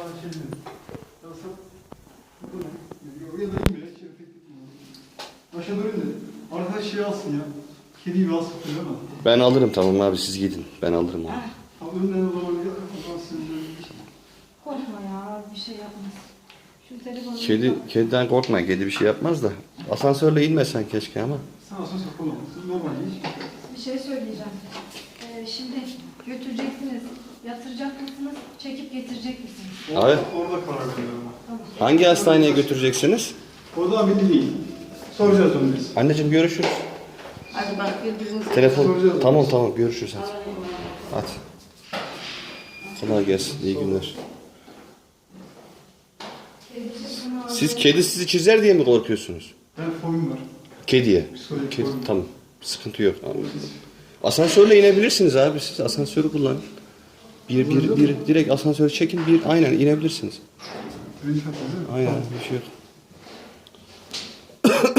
Sana şey dedim. Ya sen... Bu ne? Oraya da inme ya. Şöyle tek tek inme. Aşağı doğru in de. Arkadaş şey alsın ya. Kediyi bir alsın değil mi? Ben alırım tamam abi siz gidin. Ben alırım abi. Abi önden o zaman sizin bir şey. Korkma ya bir şey yapmaz. Şu telefonu Kedi, kediden korkma. Kedi bir şey yapmaz da. Asansörle inmesen keşke ama. Sen asansör kullanmışsın. Normal hiç. bir şey söyleyeceğim. Ee, şimdi götüreceksiniz. Yatıracak mısınız? Çekip getirecek misiniz? Orada, Abi. orada karar veriyorum. Tamam. Hangi hastaneye götüreceksiniz? Orada belli değil. Soracağız onu biz. Anneciğim görüşürüz. Hadi bak birbirinize. Telefon. Soracağız. Tamam tamam görüşürüz hadi. Hadi. Kolay gelsin. İyi günler. Siz kedi sizi çizer diye mi korkuyorsunuz? Ben fobim var. Kediye. Psikolojik Kedi, tamam. Sıkıntı yok. Asansörle inebilirsiniz abi. Siz asansörü kullanın. Bir, bir, bir, direkt asansörü çekin. Bir, aynen inebilirsiniz. Aynen bir şey yok.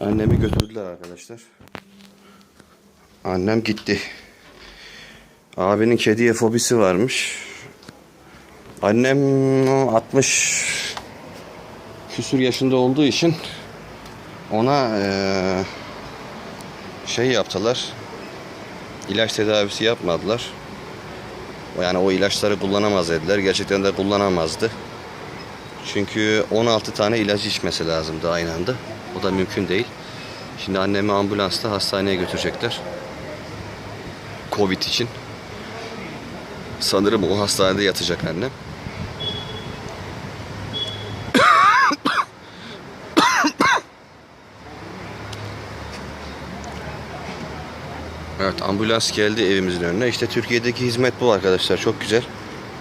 Annemi götürdüler arkadaşlar. Annem gitti. Abinin kediye fobisi varmış. Annem o 60 küsür yaşında olduğu için ona şey yaptılar. İlaç tedavisi yapmadılar. Yani o ilaçları kullanamaz dediler. Gerçekten de kullanamazdı. Çünkü 16 tane ilaç içmesi lazımdı aynı anda. O da mümkün değil. Şimdi annemi ambulansla hastaneye götürecekler. Covid için. Sanırım o hastanede yatacak annem. Evet ambulans geldi evimizin önüne. İşte Türkiye'deki hizmet bu arkadaşlar. Çok güzel.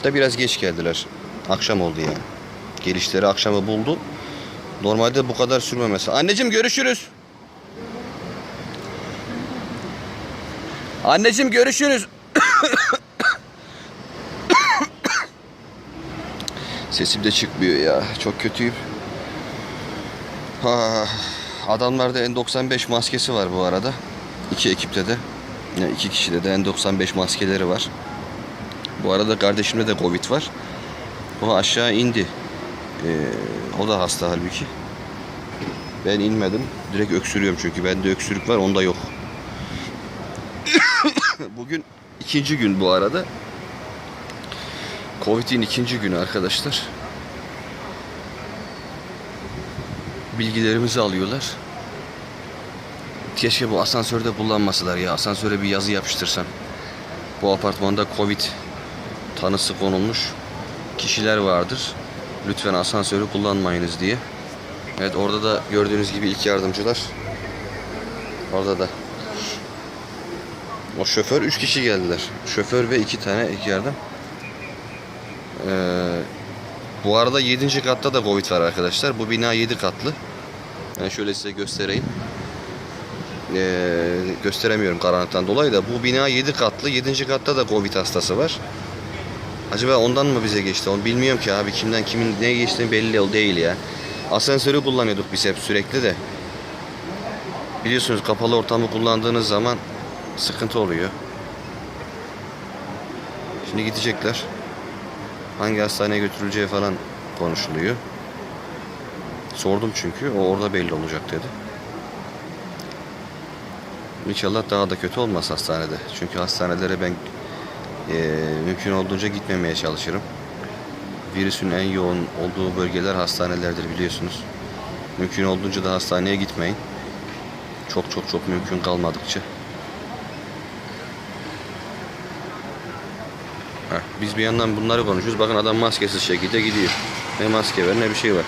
Da biraz geç geldiler. Akşam oldu yani. Gelişleri akşamı buldu. Normalde bu kadar sürmemesi. Anneciğim görüşürüz. Anneciğim görüşürüz. Sesim de çıkmıyor ya. Çok kötüyüm. Ha, adamlarda N95 maskesi var bu arada. İki ekipte de. Yani iki kişide de N95 maskeleri var. Bu arada kardeşimde de Covid var. O aşağı indi. Ee, o da hasta halbuki. Ben inmedim. Direkt öksürüyorum çünkü bende öksürük var onda yok. Bugün ikinci gün bu arada. Covid'in ikinci günü arkadaşlar. Bilgilerimizi alıyorlar. Keşke bu asansörde kullanmasalar ya. Asansöre bir yazı yapıştırsam. Bu apartmanda Covid tanısı konulmuş kişiler vardır. Lütfen asansörü kullanmayınız diye. Evet orada da gördüğünüz gibi ilk yardımcılar. Orada da. O şoför 3 kişi geldiler. Şoför ve 2 tane ilk yardım. Ee, bu arada 7. katta da Covid var arkadaşlar. Bu bina 7 katlı. Ben şöyle size göstereyim. Ee, gösteremiyorum karanlıktan dolayı da bu bina 7 katlı. 7. katta da Covid hastası var. Acaba ondan mı bize geçti? Onu bilmiyorum ki abi. Kimden kimin ne geçtiğini belli değil ya. Asansörü kullanıyorduk biz hep sürekli de. Biliyorsunuz kapalı ortamı kullandığınız zaman sıkıntı oluyor. Şimdi gidecekler. Hangi hastaneye götürüleceği falan konuşuluyor. Sordum çünkü. O orada belli olacak dedi. İnşallah daha da kötü olmaz hastanede. Çünkü hastanelere ben eee, mümkün olduğunca gitmemeye çalışırım. Virüsün en yoğun olduğu bölgeler hastanelerdir biliyorsunuz. Mümkün olduğunca da hastaneye gitmeyin. Çok çok çok mümkün kalmadıkça. Heh, biz bir yandan bunları konuşuyoruz. Bakın adam maskesiz şekilde gidiyor. Ne maske var ne bir şey var.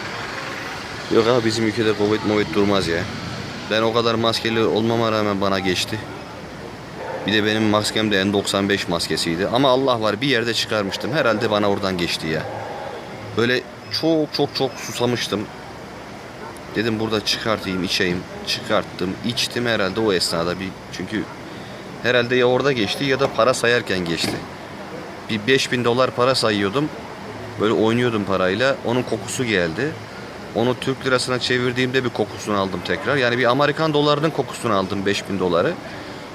Yok abi bizim ülkede Covid Movid durmaz ya. Ben o kadar maskeli olmama rağmen bana geçti. Bir de benim maskem de N95 maskesiydi. Ama Allah var bir yerde çıkarmıştım. Herhalde bana oradan geçti ya. Böyle çok çok çok susamıştım. Dedim burada çıkartayım içeyim. Çıkarttım içtim herhalde o esnada bir çünkü herhalde ya orada geçti ya da para sayarken geçti. Bir 5000 dolar para sayıyordum. Böyle oynuyordum parayla. Onun kokusu geldi. Onu Türk lirasına çevirdiğimde bir kokusunu aldım tekrar. Yani bir Amerikan dolarının kokusunu aldım 5000 doları.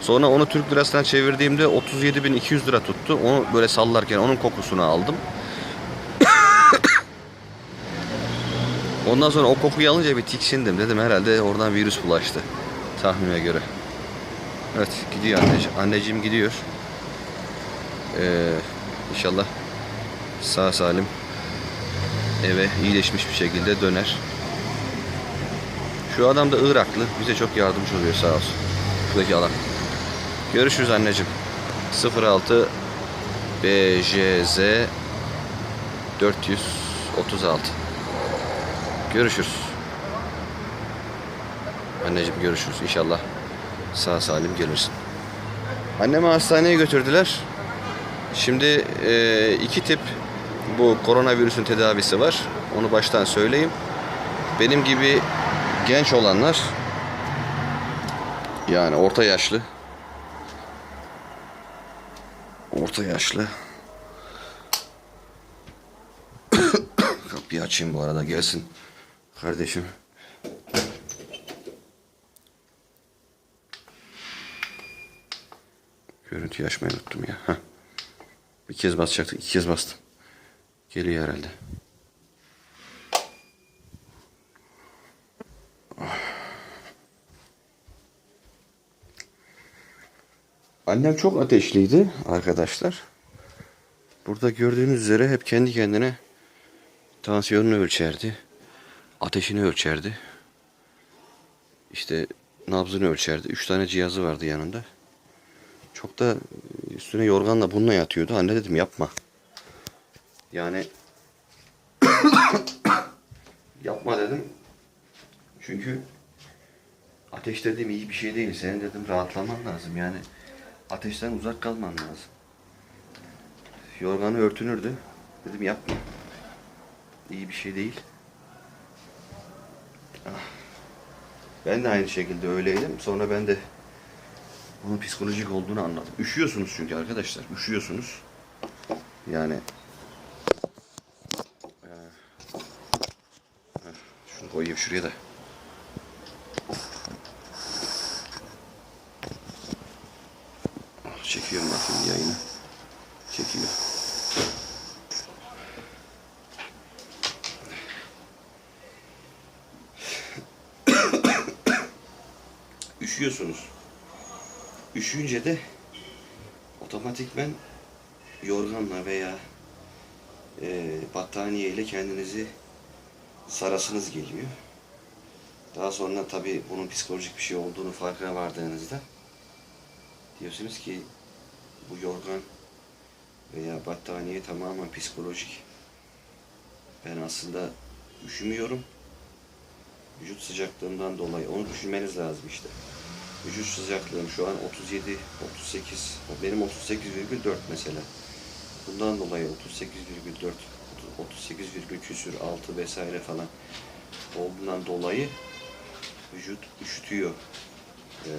Sonra onu Türk lirasına çevirdiğimde 37.200 lira tuttu. Onu böyle sallarken onun kokusunu aldım. Ondan sonra o kokuyu alınca bir tiksindim. Dedim herhalde oradan virüs bulaştı. Tahminime göre. Evet gidiyor anneciğim. Anneciğim gidiyor. Ee, inşallah sağ salim eve iyileşmiş bir şekilde döner. Şu adam da Iraklı. Bize çok yardımcı oluyor sağ olsun. Şuradaki adam. Görüşürüz anneciğim. 06 BJZ 436 Görüşürüz. Anneciğim görüşürüz. İnşallah sağ salim gelirsin. Annemi hastaneye götürdüler. Şimdi e, iki tip bu koronavirüsün tedavisi var. Onu baştan söyleyeyim. Benim gibi genç olanlar yani orta yaşlı orta yaşlı kapıyı açayım bu arada gelsin kardeşim. Görüntüyü açmayı unuttum ya. Heh. Bir kez basacaktık, iki kez bastım. Geliyor herhalde. Annem çok ateşliydi arkadaşlar. Burada gördüğünüz üzere hep kendi kendine tansiyonunu ölçerdi. Ateşini ölçerdi. İşte nabzını ölçerdi. Üç tane cihazı vardı yanında. Çok da üstüne yorganla bununla yatıyordu. Anne dedim yapma. Yani yapma dedim. Çünkü ateş dedim iyi bir şey değil. Senin dedim rahatlaman lazım. Yani ateşten uzak kalman lazım. Yorganı örtünürdü. Dedim yapma. İyi bir şey değil. Ah. Ben de aynı şekilde öyleydim. Sonra ben de bunun psikolojik olduğunu anladım. Üşüyorsunuz çünkü arkadaşlar. Üşüyorsunuz. Yani Ee, heh, şunu koyayım şuraya da. Çekiyorum bakayım yayını. Çekiyor. Üşüyorsunuz. Üşüyünce de otomatikmen yorganla veya e, battaniye ile kendinizi sarasınız geliyor. Daha sonra tabii bunun psikolojik bir şey olduğunu farkına vardığınızda diyorsunuz ki bu yorgan veya battaniye tamamen psikolojik. Ben aslında üşümüyorum. Vücut sıcaklığından dolayı onu düşünmeniz lazım işte. Vücut sıcaklığım şu an 37, 38. O Benim 38,4 mesela. Bundan dolayı 38,4, 38, küsür, 6 vesaire falan olduğundan dolayı vücut üşütüyor. Ee,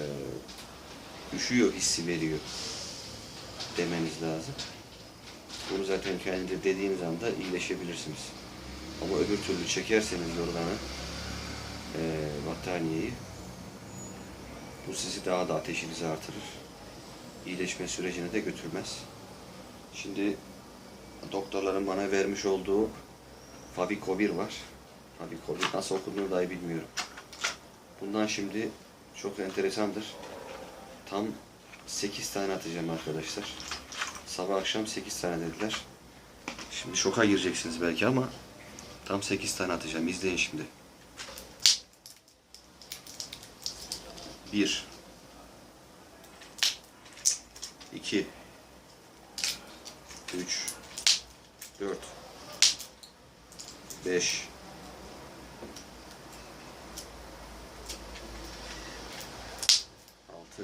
üşüyor hissi veriyor demeniz lazım. Bunu zaten kendinize dediğiniz anda iyileşebilirsiniz. Ama öbür türlü çekerseniz yorganı, e, battaniyeyi bu sizi daha da ateşinizi artırır. İyileşme sürecine de götürmez. Şimdi doktorların bana vermiş olduğu Favikovir var. Favikovir nasıl okunduğunu dahi bilmiyorum. Bundan şimdi çok enteresandır. Tam 8 tane atacağım arkadaşlar. Sabah akşam 8 tane dediler. Şimdi şoka gireceksiniz belki ama tam 8 tane atacağım. İzleyin şimdi. 1 2 3 4 5 6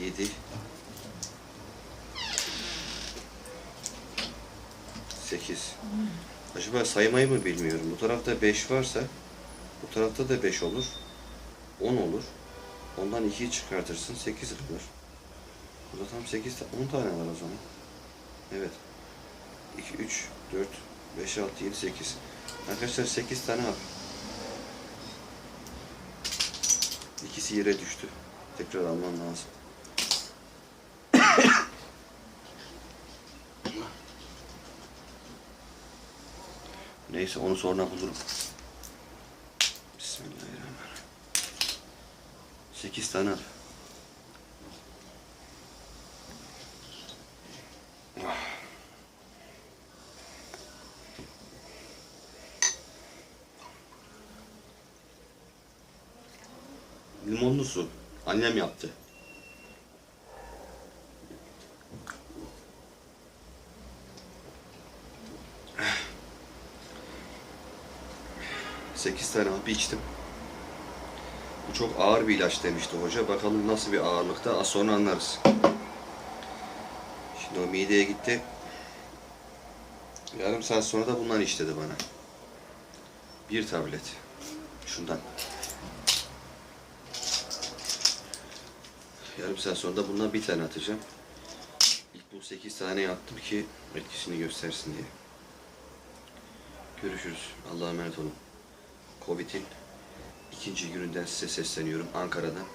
7 8 Acaba saymayı mı bilmiyorum. Bu tarafta 5 varsa bu tarafta da 5 olur. 10 olur. Ondan 2'yi çıkartırsın 8 kalır. Burada tam 8 ta- 10 tane var o zaman. Evet. 2 3 4 5 6 7 8. Arkadaşlar 8 tane hap. İkisi yere düştü. Tekrar alman lazım. Neyse onu sonra bulurum. Bismillahirrahmanirrahim. Sekiz tane al. Annem yaptı. Sekiz tane hap içtim. Bu çok ağır bir ilaç demişti hoca. Bakalım nasıl bir ağırlıkta az sonra anlarız. Şimdi o mideye gitti. Yarım saat sonra da bundan iç bana. Bir tablet. Şundan. Yarım saat sonra da bundan bir tane atacağım. İlk bu 8 tane yaptım ki etkisini göstersin diye. Görüşürüz. Allah'a emanet olun. Covid'in ikinci gününden size sesleniyorum Ankara'dan.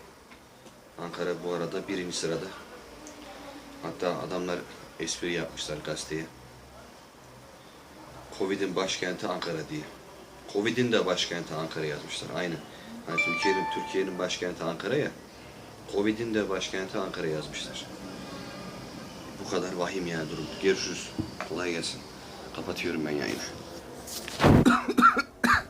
Ankara bu arada birinci sırada. Hatta adamlar espri yapmışlar gazeteye. Covid'in başkenti Ankara diye. Covid'in de başkenti Ankara yazmışlar. Aynı. Hani Türkiye'nin Türkiye'nin başkenti Ankara ya. Covid'in de başkenti Ankara yazmışlar. Bu kadar vahim yani durum. Görüşürüz. Kolay gelsin. Kapatıyorum ben yayını.